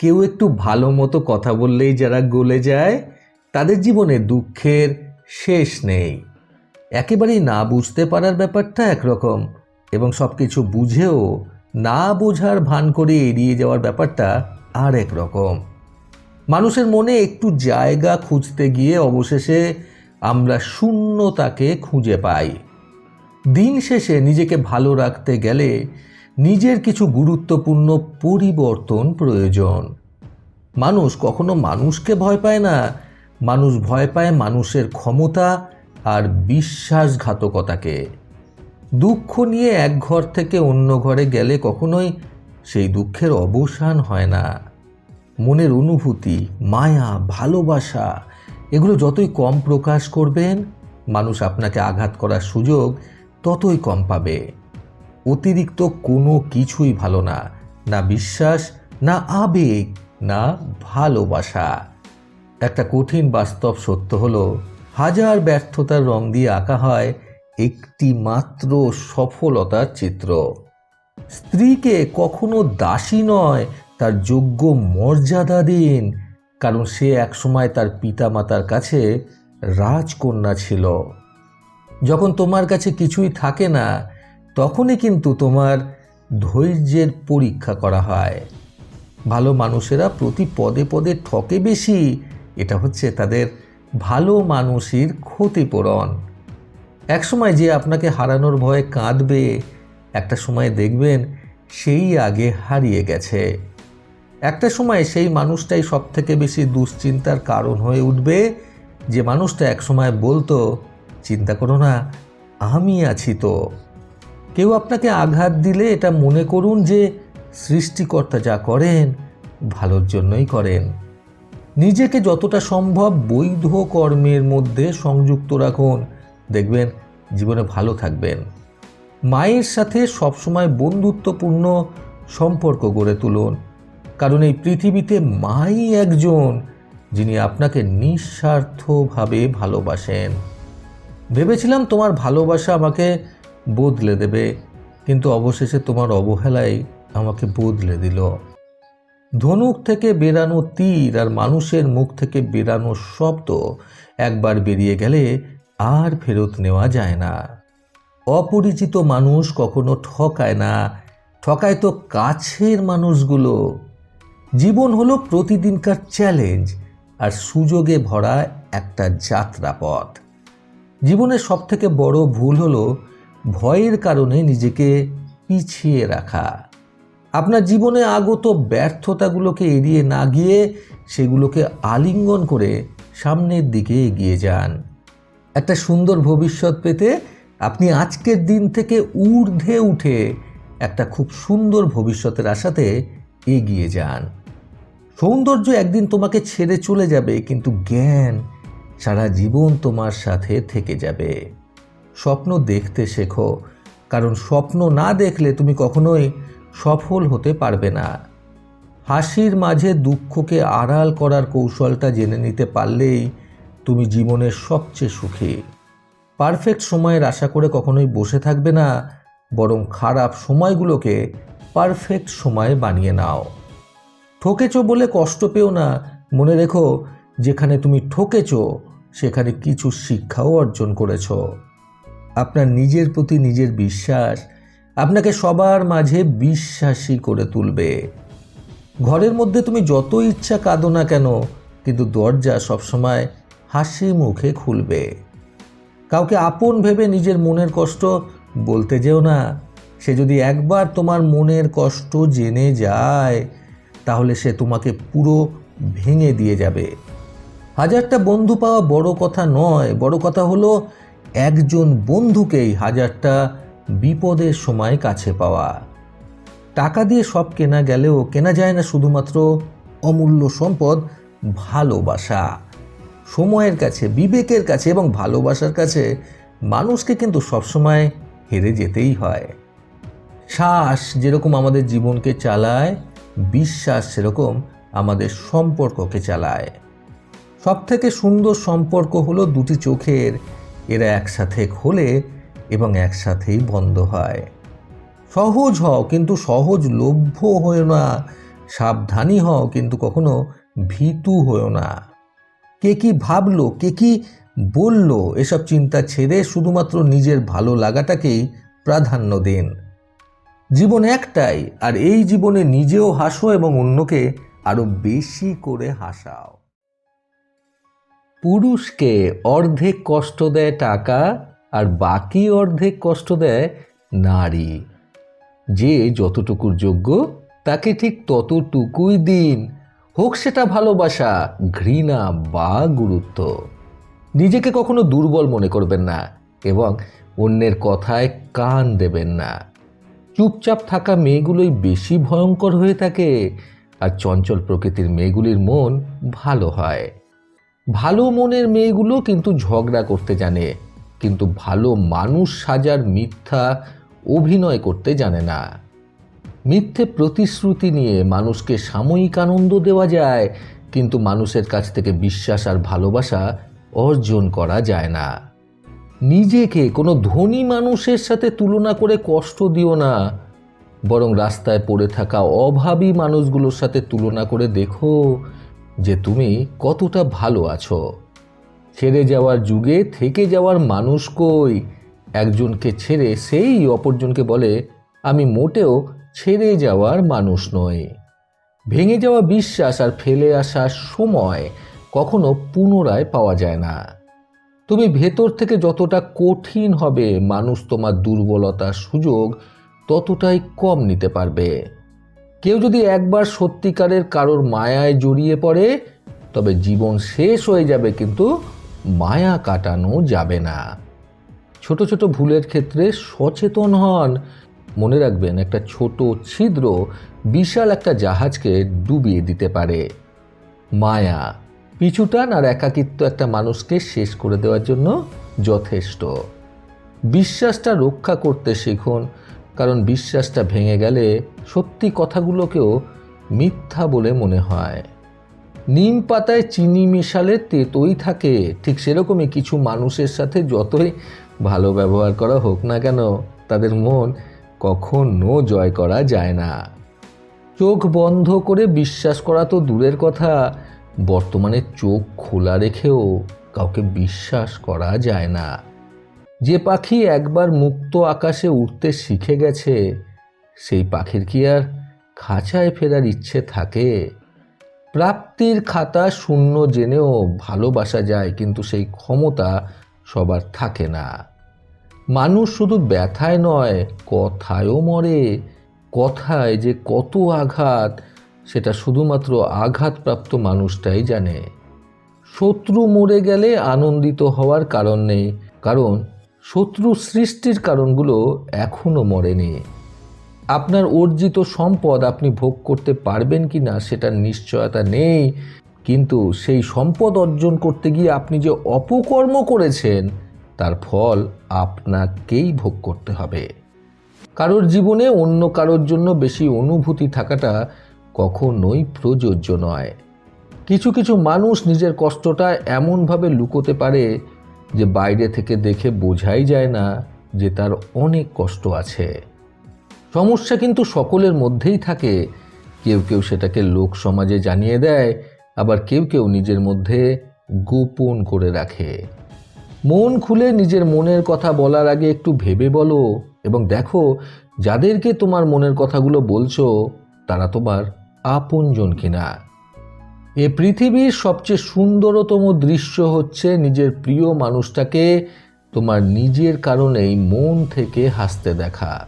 কেউ একটু ভালো মতো কথা বললেই যারা গলে যায়, তাদের জীবনে দুঃখের শেষ নেই। একেবারেই না বুঝতে পারার ব্যাপারটা একরকম এবং সব কিছু বুঝেও না বোঝার ভান করে এড়িয়ে যাওয়ার ব্যাপারটা আর এক রকম মানুষের মনে একটু জায়গা খুঁজতে গিয়ে অবশেষে আমরা শূন্যতাকে খুঁজে পাই। দিন শেষে নিজেকে ভালো রাখতে গেলে নিজের কিছু গুরুত্বপূর্ণ পরিবর্তন প্রয়োজন। মানুষ কখনো মানুষকে ভয় পায় না। মানুষ ভয় পায় মানুষের ক্ষমতা আর বিশ্বাসঘাতকতাকে। দুঃখ নিয়ে এক ঘর থেকে অন্য ঘরে গেলে কখনোই সেই দুঃখের অবসান হয় না। মনের অনুভূতি, মায়া, ভালোবাসা, এগুলো যতই কম প্রকাশ করবেন, মানুষ আপনাকে আঘাত করার সুযোগ ততই কম পাবে। অতিরিক্ত কোনো কিছুই ভালো না না বিশ্বাস, না আবেগ, না ভালোবাসা। একটা কঠিন বাস্তব সত্য হলো, হাজার ব্যর্থতার রং দিয়ে আঁকা হয় একটি মাত্র সফলতার চিত্র। স্ত্রীকে কখনো দাসী নয়, তার যোগ্য মর্যাদা দিন, কারণ সে একসময় তার পিতামাতার কাছে রাজকন্যা ছিল। যখন তোমার কাছে কিছুই থাকে না তখনই কিন্তু তোমার ধৈর্যের পরীক্ষা করা হয়। ভালো মানুষেরা প্রতি পদে পদে ঠকে বেশি। এটা হচ্ছে তাদের ভালো মানুষের ক্ষতিপূরণ। একসময় যে আপনাকে হারানোর ভয়ে কাঁদবে, একটা সময় দেখবেন সেই আগে হারিয়ে গেছে। একটা সময় সেই মানুষটাই সব থেকে বেশি দুশ্চিন্তার কারণ হয়ে উঠবে। যে মানুষটা একসময় বলতো, চিন্তা করো না, আমি আছি তো। কেউ আপনাকে আঘাত দিলে এটা মনে করুন যে সৃষ্টিকর্তা যা করেন, ভালোর জন্যই করেন। নিজেকে যতটা সম্ভব বৈধ কর্মের মধ্যে সংযুক্ত রাখুন। দেখবেন জীবনে ভালো থাকবেন। মায়ের সাথে সবসময় বন্ধুত্বপূর্ণ সম্পর্ক গড়ে তুলুন। কারণ এই পৃথিবীতে মাই একজন যিনি আপনাকে নিঃস্বার্থভাবে ভালোবাসেন। ভেবেছিলাম তোমার ভালোবাসা আমাকে বদলে দেবে। কিন্তু অবশেষে তোমার অবহেলাই আমাকে বদলে দিল। ধনুক থেকে বেরানো তীর আর মানুষের মুখ থেকে বেরানো শব্দ একবার বেরিয়ে গেলে আর ফেরত নেওয়া যায় না। অপরিচিত মানুষ কখনো ঠকায় না। ঠকায় তো কাছের মানুষগুলো। জীবন হলো প্রতিদিনকার চ্যালেঞ্জ আর সুযোগে ভরা একটা যাত্রাপথ। জীবনের সবথেকে বড় ভুল হলো ভয়ের কারণে নিজেকে পিছিয়ে রাখা। আপনার জীবনে আগত ব্যর্থতাগুলোকে এড়িয়ে না গিয়ে সেগুলোকে আলিঙ্গন করে সামনের দিকে এগিয়ে যান। একটা সুন্দর ভবিষ্যৎ পেতে আপনি আজকের দিন থেকে ঊর্ধ্বে উঠে একটা খুব সুন্দর ভবিষ্যতের আশাতে এগিয়ে যান। সৌন্দর্য একদিন তোমাকে ছেড়ে চলে যাবে, কিন্তু জ্ঞান সারা জীবন তোমার সাথে থেকে যাবে। স্বপ্ন দেখতে শেখো। কারণ স্বপ্ন না দেখলে তুমি কখনোই সফল হতে পারবে না। হাসির মাঝে দুঃখকে আড়াল করার কৌশলটা জেনে নিতে পারলেই তুমি জীবনের সবচেয়ে সুখী। পারফেক্ট সময়ের আশা করে কখনোই বসে থাকবে না, বরং খারাপ সময়গুলোকে পারফেক্ট সময় বানিয়ে নাও। ঠকেছ বলে কষ্ট পেও না, মনে রেখো, যেখানে তুমি ঠকেছ, সেখানে কিছু শিক্ষাও অর্জন করেছ। আপনার নিজের প্রতি নিজের বিশ্বাস আপনাকে সবার মাঝে বিশ্বাসী করে তুলবে। ঘরের মধ্যে তুমি যত ইচ্ছা কাঁদো না কেন, কিন্তু দরজা সবসময় হাসি মুখে খুলবে। কাউকে আপন ভেবে নিজের মনের কষ্ট বলতে যেও না। সে যদি একবার তোমার মনের কষ্ট জেনে যায়, তাহলে সে তোমাকে পুরো ভেঙে দিয়ে যাবে। হাজারটা বন্ধু পাওয়া বড় কথা নয়, বড় কথা হলো একজন বন্ধুকেই হাজারটা বিপদের সময় কাছে পাওয়া। টাকা দিয়ে সব কেনা গেলেও কেনা যায় না শুধুমাত্র অমূল্য সম্পদ, ভালোবাসা। সময়ের কাছে, বিবেকের কাছে এবং ভালোবাসার কাছে মানুষকে কিন্তু সবসময় হেরে যেতেই হয়। শ্বাস যেরকম আমাদের জীবনকে চালায়, বিশ্বাস সেরকম আমাদের সম্পর্ককে চালায়। সব থেকে সুন্দর সম্পর্ক হলো দুটি চোখের এরা একসাথে খোলে এবং একসাথেই বন্ধ হয়। সহজ হও, কিন্তু সহজ লভ্য হয়ে না। সাবধানী হও, কিন্তু কখনো ভীতু হও না। কে কি ভাবলো, কে কি বলল, এসব চিন্তা ছেড়ে শুধুমাত্র নিজের ভালো লাগাটাকেই প্রাধান্য দিন। জীবন একটাই, আর এই জীবনে নিজেও হাসো এবং অন্যকে আরও বেশি করে হাসাও। পুরুষকে অর্ধেক কষ্ট দেয় টাকা আর বাকি অর্ধেক কষ্ট দেয় নারী। যে যতটুকুর যোগ্য, তাকে ঠিক ততটুকুই দিন। হোক সেটা ভালোবাসা, ঘৃণা বা গুরুত্ব। নিজেকে কখনো দুর্বল মনে করবেন না এবং অন্যের কথায় কান দেবেন না। চুপচাপ থাকা মেয়েগুলোই বেশি ভয়ঙ্কর হয়ে থাকে আর চঞ্চল প্রকৃতির মেয়েগুলির মন ভালো হয়। ভালো মনের মেয়েগুলো কিন্তু ঝগড়া করতে জানে, কিন্তু ভালো মানুষ সাজার মিথ্যা অভিনয় করতে জানে না। মিথ্যে প্রতিশ্রুতি নিয়ে মানুষকে সাময়িক আনন্দ দেওয়া যায়, কিন্তু মানুষের কাছ থেকে বিশ্বাস আর ভালোবাসা অর্জন করা যায় না। নিজেকে কোনো ধনী মানুষের সাথে তুলনা করে কষ্ট দিও না, বরং রাস্তায় পড়ে থাকা অভাবী মানুষগুলোর সাথে তুলনা করে দেখো যে তুমি কতটা ভালো আছো। ছেড়ে যাওয়ার যুগে থেকে যাওয়ার মানুষ কই? একজনকে ছেড়ে সেই অপরজনকে বলে, আমি মোটেও ছেড়ে যাওয়ার মানুষ নই। ভেঙে যাওয়া বিশ্বাস আর ফেলে আসা সময় কখনো পুনরায় পাওয়া যায় না। তুমি ভেতর থেকে যতটা কঠিন হবে মানুষ তোমার দুর্বলতার সুযোগ, ততটাই কম নিতে পারবে। কেউ যদি একবার সত্যিকারের কারোর মায়ায় জড়িয়ে পড়ে, তবে জীবন শেষ হয়ে যাবে কিন্তু মায়া কাটানো যাবে না। ছোট ছোট ভুলের ক্ষেত্রে সচেতন হন। মনে রাখবেন, একটা ছোট ছিদ্র বিশাল একটা জাহাজকে ডুবিয়ে দিতে পারে। মায়া পিছুটান আর একাকিত্ব একটা মানুষকে শেষ করে দেওয়ার জন্য যথেষ্ট। বিশ্বাসটা রক্ষা করতে শিখুন। কারণ বিশ্বাসটা ভেঙে গেলে সত্যি কথাগুলোকেও মিথ্যা বলে মনে হয়। নিম পাতায় চিনি মেশালে তেতোই থাকে। ঠিক সেরকমই কিছু মানুষের সাথে যতই ভালো ব্যবহার করা হোক না কেন, তাদের মন কখনো জয় করা যায় না। চোখ বন্ধ করে বিশ্বাস করা তো দূরের কথা। বর্তমানে চোখ খোলা রেখেও কাউকে বিশ্বাস করা যায় না। যে পাখি একবার মুক্ত আকাশে উঠতে শিখে গেছে, সেই পাখির কি আর খাঁচায় ফেরার ইচ্ছে থাকে? প্রাপ্তির খাতা শূন্য জেনেও ভালোবাসা যায়, কিন্তু সেই ক্ষমতা সবার থাকে না। মানুষ শুধু ব্যথায় নয়, কথায়ও মরে। কথায় যে কত আঘাত, সেটা শুধুমাত্র আঘাতপ্রাপ্ত মানুষটাই জানে। শত্রু মরে গেলে আনন্দিত হওয়ার কারণ নেই, কারণ শত্রু সৃষ্টির কারণগুলো এখনও মরেনি। আপনার অর্জিত সম্পদ আপনি ভোগ করতে পারবেন কি না সেটার নিশ্চয়তা নেই, কিন্তু সেই সম্পদ অর্জন করতে গিয়ে আপনি যে অপকর্ম করেছেন, তার ফল আপনাকেই ভোগ করতে হবে। কারোর জীবনে অন্য কারোর জন্য বেশি অনুভূতি থাকাটা কখনোই প্রযোজ্য নয়। কিছু কিছু মানুষ নিজের কষ্টটা এমনভাবে লুকোতে পারে যে বাইরে থেকে দেখে বোঝাই যায় না যে তার অনেক কষ্ট আছে। সমস্যা কিন্তু সকলের মধ্যেই থাকে। কেউ কেউ সেটাকে লোক সমাজে জানিয়ে দেয়, আবার কেউ কেউ নিজের মধ্যে গোপন করে রাখে। মন খুলে নিজের মনের কথা বলার আগে একটু ভেবে বলো এবং দেখো, যাদেরকে তোমার মনের কথাগুলো বলছো, তারা তোমার আপনজন কিনা। এ পৃথিবীর সবচেয়ে সুন্দরতম দৃশ্য হচ্ছে নিজের প্রিয় মানুষটাকে তোমার নিজের কারণেই মন থেকে হাসতে দেখা।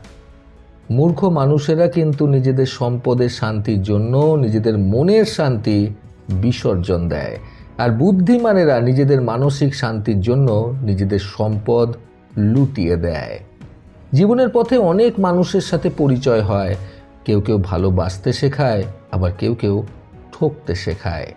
মূর্খ মানুষেরা কিন্তু নিজেদের সম্পদের শান্তির জন্য নিজেদের মনের শান্তি বিসর্জন দেয়। আর বুদ্ধিমানেরা নিজেদের মানসিক শান্তির জন্য নিজেদের সম্পদ লুটিয়ে দেয়। জীবনের পথে অনেক মানুষের সাথে পরিচয় হয়। কেউ কেউ ভালোবাসতে শেখায়, আবার কেউ কেউ ঠকতে শেখায়।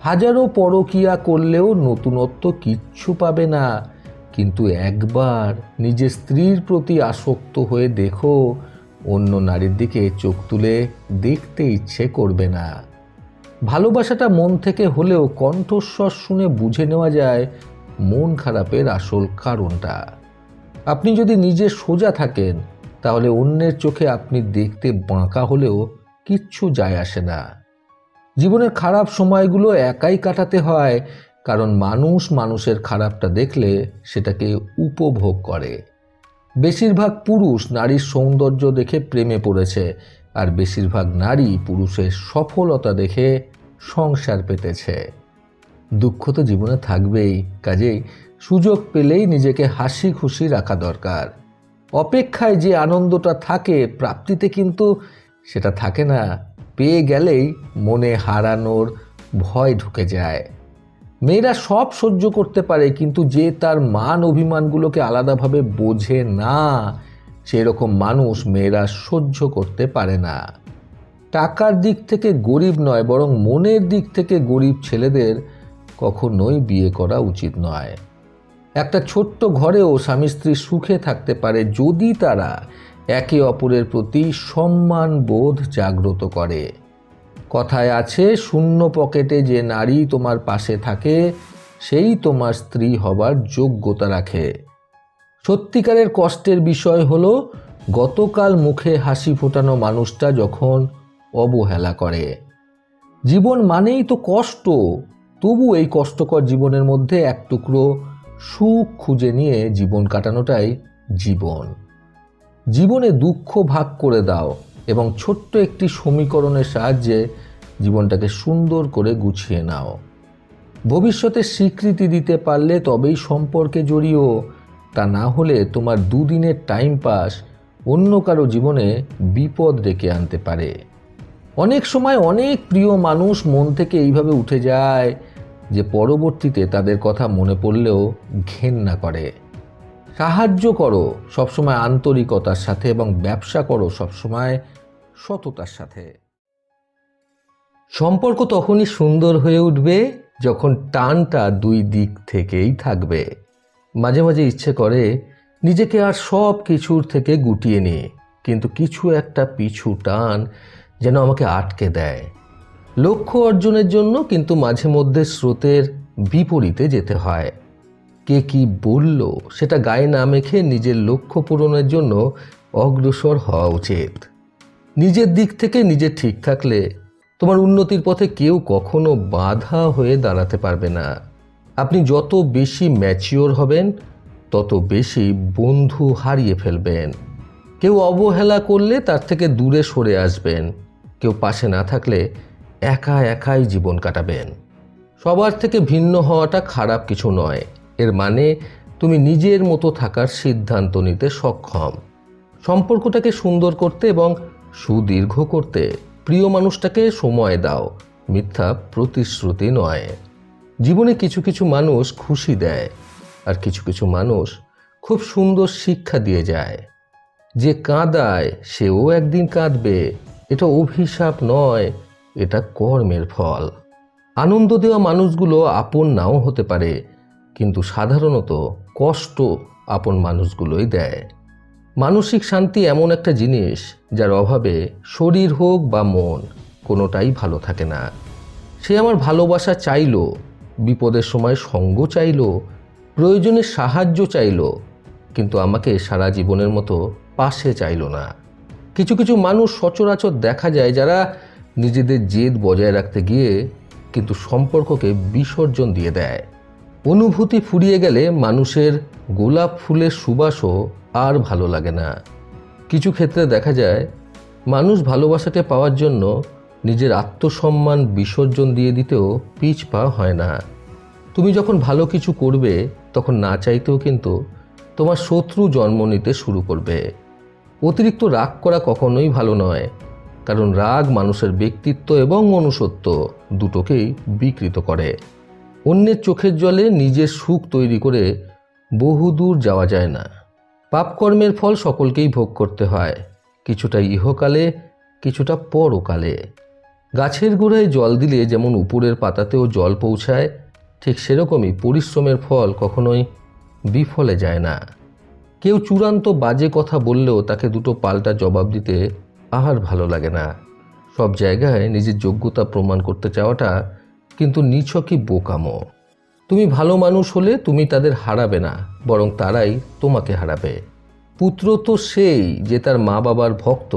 হাজারো পরকিয়া করলেও নতুনত্ব কিচ্ছু পাবে না। কিন্তু একবার নিজের স্ত্রীর প্রতি আসক্ত হয়ে দেখো, অন্য নারীর দিকে চোখ তুলে দেখতে ইচ্ছে করবে না। ভালোবাসাটা মন থেকে হলেও কণ্ঠস্বর শুনে বুঝে নেওয়া যায় মন খারাপের আসল কারণটা। আপনি যদি নিজে সোজা থাকেন, তাহলে অন্যের চোখে আপনি দেখতে বাঁকা হলেও কিচ্ছু যায় আসে না। জীবনের খারাপ সময়গুলো একাই কাটাতে হয়, কারণ মানুষ মানুষের খারাপটা দেখলে সেটাকে উপভোগ করে। বেশিরভাগ পুরুষ নারীর সৌন্দর্য দেখে প্রেমে পড়েছে, আর বেশিরভাগ নারী পুরুষের সফলতা দেখে সংসার পেতেছে। দুঃখ তো জীবনে থাকবেই, কাজেই সুযোগ পেলেই নিজেকে হাসি খুশি রাখা দরকার। অপেক্ষায় যে আনন্দটা থাকে, প্রাপ্তিতে কিন্তু সেটা থাকে না। পেয়ে গেলেই মনে হারানোর ভয় ঢুকে যায়। মেয়েরা সব সহ্য করতে পারে, কিন্তু যে তার মান অভিমানগুলোকে আলাদাভাবে বোঝে না, সেরকম মানুষ মেয়েরা সহ্য করতে পারে না। টাকার দিক থেকে গরিব নয়, বরং মনের দিক থেকে গরিব ছেলেদের কখনোই বিয়ে করা উচিত নয়। একটা ছোট্ট ঘরেও স্বামী স্ত্রী সুখে থাকতে পারে যদি তারা একে অপরের প্রতি সম্মান বোধ জাগ্রত করে। কথায় আছে, শূন্য পকেটে যে নারী তোমার পাশে থাকে, সেই তোমার স্ত্রী হবার যোগ্যতা রাখে। সত্যিকারের কষ্টের বিষয় হল, গতকাল মুখে হাসি ফোটানো মানুষটা যখন অবহেলা করে। জীবন মানেই তো কষ্ট, তবু এই কষ্টকর জীবনের মধ্যে এক টুকরো সুখ খুঁজে নিয়ে জীবন কাটানোটাই জীবন। জীবনে দুঃখ ভাগ করে দাও এবং ছোট্ট একটি সমীকরণের সাহায্যে জীবনটাকে সুন্দর করে গুছিয়ে নাও। ভবিষ্যতে স্বীকৃতি দিতে পারলে তবেই সম্পর্কে জড়িও, তা না হলে তোমার দুদিনের টাইম পাস অন্য কারও জীবনে বিপদ ডেকে আনতে পারে। অনেক সময় অনেক প্রিয় মানুষ মন থেকে এইভাবে উঠে যায় যে পরবর্তীতে তাদের কথা মনে পড়লেও ঘেন্না করে। সাহায্য করো সবসময় আন্তরিকতার সাথে এবং ব্যবসা করো সবসময় সততার সাথে। সম্পর্ক তখনই সুন্দর হয়ে উঠবে যখন টানটা দুই দিক থেকেই থাকবে। মাঝে মাঝে ইচ্ছে করে নিজেকে আর সব কিছুর থেকে গুটিয়ে নিয়ে কিন্তু কিছু একটা পিছু টান যেন আমাকে আটকে দেয়। লক্ষ্য অর্জনের জন্য কিন্তু মাঝে মধ্যে স্রোতের বিপরীতে যেতে হয়। কে কি বলল সেটা গায়ে না মেখে নিজের লক্ষ্য পূরণের জন্য অগ্রসর হওয়া উচিত। নিজের দিক থেকে নিজে ঠিক থাকলে তোমার উন্নতির পথে কেউ কখনো বাধা হয়ে দাঁড়াতে পারবে না। আপনি যত বেশি ম্যাচিওর হবেন, তত বেশি বন্ধু হারিয়ে ফেলবেন। কেউ অবহেলা করলে তার থেকে দূরে সরে আসবেন। কেউ পাশে না থাকলে একা একাই জীবন কাটাবেন। সবার থেকে ভিন্ন হওয়াটা খারাপ কিছু নয়। এর মানে তুমি নিজের মতো থাকার সিদ্ধান্ত নিতে সক্ষম। সম্পর্কটাকে সুন্দর করতে এবং সুদীর্ঘ করতে প্রিয় মানুষটাকে সময় দাও। মিথ্যা প্রতিশ্রুতি নয়। জীবনে কিছু কিছু মানুষ খুশি দেয় আর কিছু কিছু মানুষ খুব সুন্দর শিক্ষা দিয়ে যায়। যে কাঁদায় সেও একদিন কাঁদবে। এটা অভিশাপ নয়, এটা কর্মের ফল। আনন্দ দেওয়া মানুষগুলো আপন নাও হতে পারে। কিন্তু সাধারণত কষ্ট আপন মানুষগুলোই দেয়। মানসিক শান্তি এমন একটা জিনিস যার অভাবে শরীর হোক বা মন কোনোটাই ভালো থাকে না। সে আমার ভালোবাসা চাইলো, বিপদের সময় সঙ্গ চাইল, প্রয়োজনে সাহায্য চাইলো, কিন্তু আমাকে সারা জীবনের মতো পাশে চাইলো না। কিছু কিছু মানুষ সচরাচর দেখা যায় যারা নিজেদের জেদ বজায় রাখতে গিয়ে কিন্তু সম্পর্ককে বিসর্জন দিয়ে দেয়। অনুভূতি ফুরিয়ে গেলে মানুষের গোলাপ ফুলের সুবাসও আর ভালো লাগে না। কিছু ক্ষেত্রে দেখা যায়, মানুষ ভালোবাসাকে পাওয়ার জন্য নিজের আত্মসম্মান বিসর্জন দিয়ে দিতেও পিছ পা হয় না। তুমি যখন ভালো কিছু করবে, তখন না চাইতেও কিন্তু তোমার শত্রু জন্ম নিতে শুরু করবে। অতিরিক্ত রাগ করা কখনোই ভালো নয়, কারণ রাগ মানুষের ব্যক্তিত্ব এবং মনুষ্যত্ব দুটোকেই বিকৃত করে। অন্যের চোখের জলে নিজের সুখ তৈরি করে বহুদূর যাওয়া যায় না। পাপকর্মের ফল সকলকেই ভোগ করতে হয়। কিছুটা ইহকালে, কিছুটা পরকালে। গাছের গোড়ায় জল দিলে যেমন উপরের পাতাতেও জল পৌঁছায়, ঠিক সেরকমই পরিশ্রমের ফল কখনোই বিফলে যায় না। কেউ চূড়ান্ত বাজে কথা বললেও তাকে দুটো পাল্টা জবাব দিতে আর ভালো লাগে না। সব জায়গায় নিজের যোগ্যতা প্রমাণ করতে চাওয়াটা কিন্তু নিছকই বোকামো। তুমি ভালো মানুষ হলে তুমি তাদের হারাবে না, বরং তারাই তোমাকে হারাবে। পুত্র তো সেই যে তার মা বাবার ভক্ত,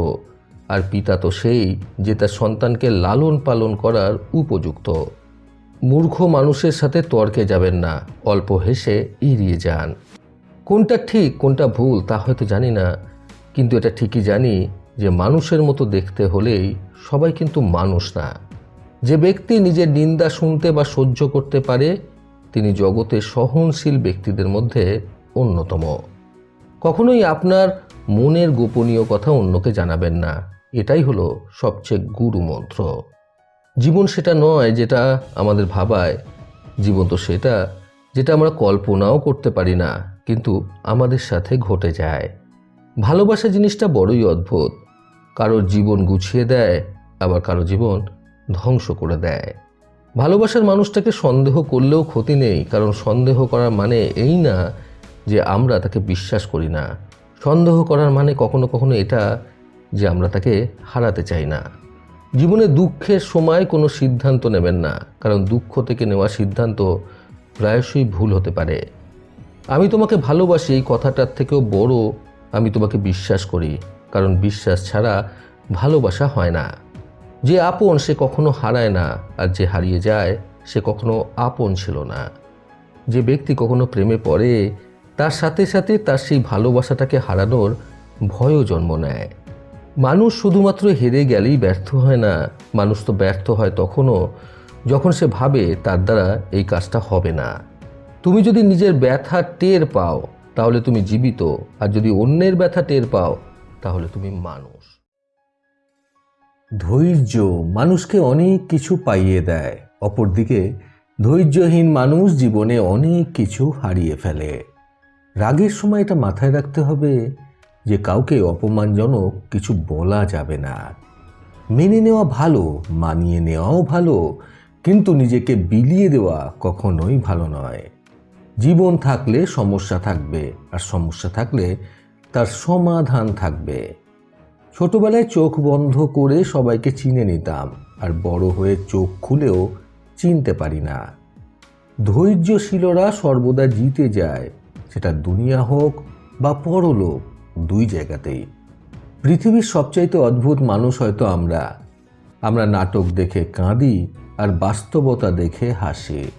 আর পিতা তো সেই যে তার সন্তানকে লালন পালন করার উপযুক্ত। মূর্খ মানুষের সাথে তর্কে যাবেন না, অল্প হেসে এড়িয়ে যান। কোনটা ঠিক, কোনটা ভুল, তা হয়তো জানি না, কিন্তু এটা ঠিকই জানি যে মানুষের মতো দেখতে হলেই সবাই কিন্তু মানুষ না। যে ব্যক্তি নিজের নিন্দা শুনতে বা সহ্য করতে পারে, তিনি জগতে সহনশীল ব্যক্তিদের মধ্যে অন্যতম। কখনোই আপনার মনের গোপনীয় কথা অন্যকে জানাবেন না। এটাই হলো সবচেয়ে গুরু মন্ত্র। জীবন সেটা নয় যেটা আমাদের ভাবায়। জীবন তো সেটা যেটা আমরা কল্পনাও করতে পারি না, কিন্তু আমাদের সাথে ঘটে যায়। ভালোবাসা জিনিসটা বড়ই অদ্ভুত। কারোর জীবন গুছিয়ে দেয়, আবার কারও জীবন ধ্বংস করে দেয়। ভালোবাসার মানুষটাকে সন্দেহ করলেও ক্ষতি নেই, কারণ সন্দেহ করার মানে এই না যে আমরা তাকে বিশ্বাস করি না। সন্দেহ করার মানে কখনো কখনো এটা যে আমরা তাকে হারাতে চাই না। জীবনে দুঃখের সময় কোনো সিদ্ধান্ত নেবেন না, কারণ দুঃখ থেকে নেওয়া সিদ্ধান্ত প্রায়শই ভুল হতে পারে। আমি তোমাকে ভালোবাসি, এই কথাটার থেকেও বড় আমি তোমাকে বিশ্বাস করি, কারণ বিশ্বাস ছাড়া ভালোবাসা হয় না। যে আপন সে কখনো হারায় না, আর যে হারিয়ে যায় সে কখনো আপন ছিল না। যে ব্যক্তি কখনো প্রেমে পড়ে, তার সাথে সাথে তার সেই ভালোবাসাটাকে হারানোর ভয়ও জন্ম নেয়। মানুষ শুধুমাত্র হেরে গেলেই ব্যর্থ হয় না, মানুষ তো ব্যর্থ হয় তখনও যখন সে ভাবে তার দ্বারা এই কাজটা হবে না। তুমি যদি নিজের ব্যথা টের পাও, তাহলে তুমি জীবিত, আর যদি অন্যের ব্যথা টের পাও, তাহলে তুমি মানুষ। ধৈর্য মানুষকে অনেক কিছু পাইয়ে দেয়। অপরদিকে, ধৈর্যহীন মানুষ জীবনে অনেক কিছু হারিয়ে ফেলে। রাগের সময় এটা মাথায় রাখতে হবে যে কাউকে অপমানজনক কিছু বলা যাবে না। মেনে নেওয়া ভালো, মানিয়ে নেওয়াও ভালো, কিন্তু নিজেকে বিলিয়ে দেওয়া কখনোই ভালো নয়। জীবন থাকলে সমস্যা থাকবে, আর সমস্যা থাকলে তার সমাধান থাকবে। ছোটবেলায় চোখ বন্ধ করে সবাইকে চিনে নিতাম, আর বড় হয়ে চোখ খুলেও চিনতে পারি না। ধৈর্যশীলরা সর্বদা জিতে যায়, সেটা দুনিয়া হোক বা পরলোক, দুই জায়গাতেই। পৃথিবীর সবচাইতে অদ্ভুত মানুষ হয়তো আমরা। আমরা নাটক দেখে কাঁদি, আর বাস্তবতা দেখে হাসি।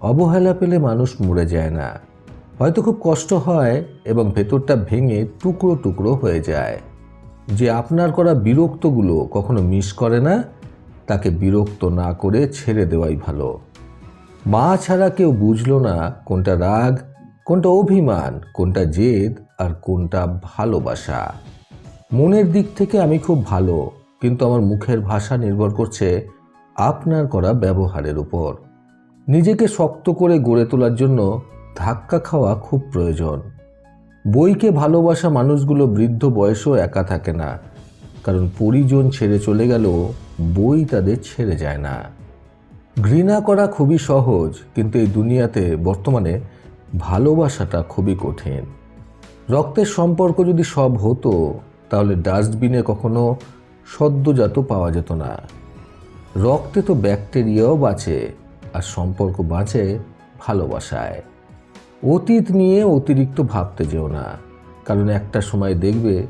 অবহেলা পেলে মানুষ মরে যায় না। হয়তো খুব কষ্ট হয়, এবং ভেতরটা ভেঙে টুকরো টুকরো হয়ে যায়। যে আপনার করা বিরক্তগুলো কখনো মিস করে না, তাকে বিরক্ত না করে ছেড়ে দেওয়াই ভালো। মা ছাড়া কেউ বুঝলো না কোনটা রাগ, কোনটা অভিমান, কোনটা জেদ আর কোনটা ভালোবাসা। মনের দিক থেকে আমি খুব ভালো, কিন্তু আমার মুখের ভাষা নির্ভর করছে আপনার করা ব্যবহারের উপর। নিজেকে শক্ত করে গড়ে তোলার জন্য ধাক্কা খাওয়া খুব প্রয়োজন। বইকে ভালোবাসা মানুষগুলো বৃদ্ধ বয়সেও একা থাকে না। কারণ পরিজন ছেড়ে চলে গেল বই তাদের ছেড়ে যায় না। ঘৃণা করা খুবই সহজ, কিন্তু এই দুনিয়াতে বর্তমানে ভালোবাসাটা খুবই কঠিন। রক্তের সম্পর্ক যদি সব হতো, তাহলে ডাস্টবিনে কখনো সদ্যজাত পাওয়া যেত না। রক্তে তো ব্যাকটেরিয়াও বাঁচে, আর সম্পর্ক বাঁচে ভালোবাসায়। অতীত নিয়ে অতিরিক্ত ভাবতে যেও না। কারণ একটা সময় দেখবে,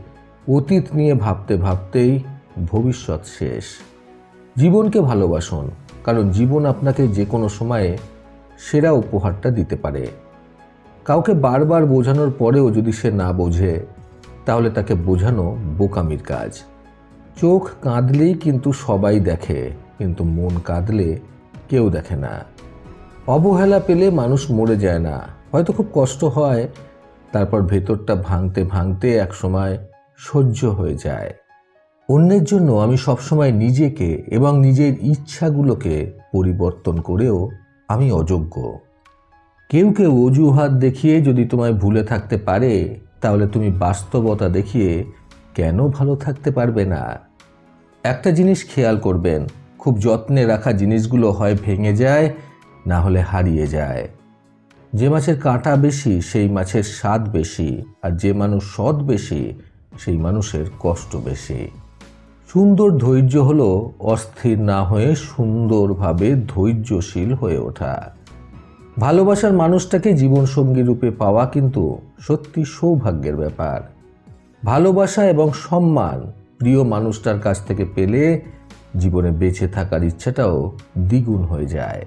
অতীত নিয়ে ভাবতে ভাবতেই ভবিষ্যৎ শেষ। জীবনকে ভালোবাসুন, কারণ জীবন আপনাকে যে কোনো সময়ে সেরা উপহারটা দিতে পারে। কাউকে বারবার বোঝানোর পরেও যদি সে না বোঝে, তাহলে তাকে বোঝানো বোকামির কাজ। চোখ কাঁদলেই কিন্তু সবাই দেখে, কিন্তু মন কাঁদলে কেউ দেখে না। অবহেলা পেলে মানুষ মরে যায় না। হয়তো খুব কষ্ট হয়, তারপর ভেতরটা ভাঙতে ভাঙতে একসময় সহ্য হয়ে যায়। অন্যের জন্য আমি সবসময় নিজেকে এবং নিজের ইচ্ছাগুলোকে পরিবর্তন করেও আমি অযোগ্য। কেউ কেউ অজুহাত দেখিয়ে যদি তোমায় ভুলে থাকতে পারে, তাহলে তুমি বাস্তবতা দেখিয়ে কেন ভালো থাকতে পারবে না? একটা জিনিস খেয়াল করবেন, খুব যত্নে রাখা জিনিসগুলো হয় ভেঙে যায়, না হলে হারিয়ে যায়। যে মাছের কাঁটা বেশি, সেই মাছের স্বাদ বেশি, আর যে মানুষ সৎ বেশি, সেই মানুষের কষ্ট বেশি। সুন্দর ধৈর্য হলো অস্থির না হয়ে সুন্দরভাবে ধৈর্যশীল হয়ে ওঠা। ভালোবাসার মানুষটাকে জীবনসঙ্গী রূপে পাওয়া কিন্তু সত্যি সৌভাগ্যের ব্যাপার। ভালোবাসা এবং সম্মান প্রিয় মানুষটার কাছ থেকে পেলে জীবনে বেঁচে থাকার ইচ্ছাটাও দ্বিগুণ হয়ে যায়।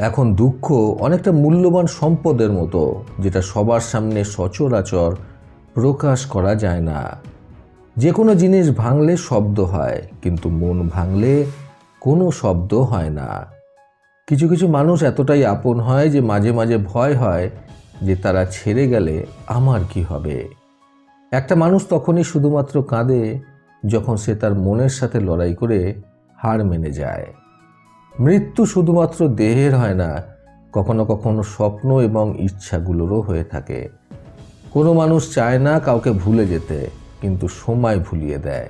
এখন দুঃখ অনেকটা মূল্যবান সম্পদের মতো, যেটা সবার সামনে সচরাচর প্রকাশ করা যায় না। যে কোনো জিনিস ভাঙলে শব্দ হয়, কিন্তু মন ভাঙলে কোনো শব্দ হয় না। কিছু কিছু মানুষ এতটাই আপন হয় যে মাঝে মাঝে ভয় হয় যে তারা ছেড়ে গেলে আমার কি হবে। একটা মানুষ তখনই শুধুমাত্র কাঁদে যখন সে তার মনের সাথে লড়াই করে হার মেনে যায়। মৃত্যু শুধুমাত্র দেহের হয় না, কখনো কখনো স্বপ্ন এবং ইচ্ছাগুলোরও হয়ে থাকে। কোনো মানুষ চায় না কাউকে ভুলে যেতে, কিন্তু সময় ভুলিয়ে দেয়।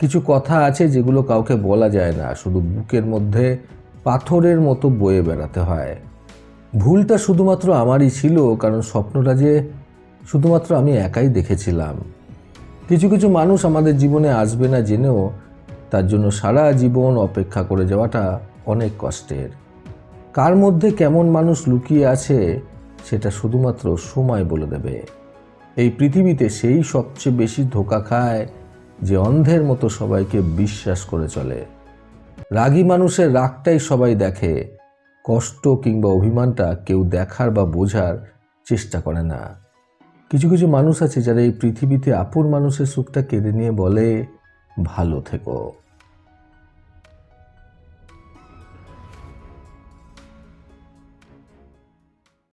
কিছু কথা আছে যেগুলো কাউকে বলা যায় না, শুধু বুকের মধ্যে পাথরের মতো বয়ে বেড়াতে হয়। ভুলটা শুধুমাত্র আমারই ছিল, কারণ স্বপ্নটা যে শুধুমাত্র আমি একাই দেখেছিলাম। কিছু কিছু মানুষ আমাদের জীবনে আসবে না জেনেও, তার জন্য সারা জীবন অপেক্ষা করে যাওয়াটা অনেক কষ্টের। কার মধ্যে কেমন মানুষ লুকিয়ে আছে, সেটা শুধুমাত্র সময় বলে দেবে। এই পৃথিবীতে সেই সবচেয়ে বেশি ধোকা খায়, যে অন্ধের মতো সবাইকে বিশ্বাস করে চলে। রাগী মানুষের রাগটাই সবাই দেখে। কষ্ট কিংবা অভিমানটা কেউ দেখার বা বোঝার চেষ্টা করে না। কিছু কিছু মানুষ আছে যারা এই পৃথিবীতে আপন মানুষের সুখটা কেড়ে নিয়ে বলে, ভালো থেকো।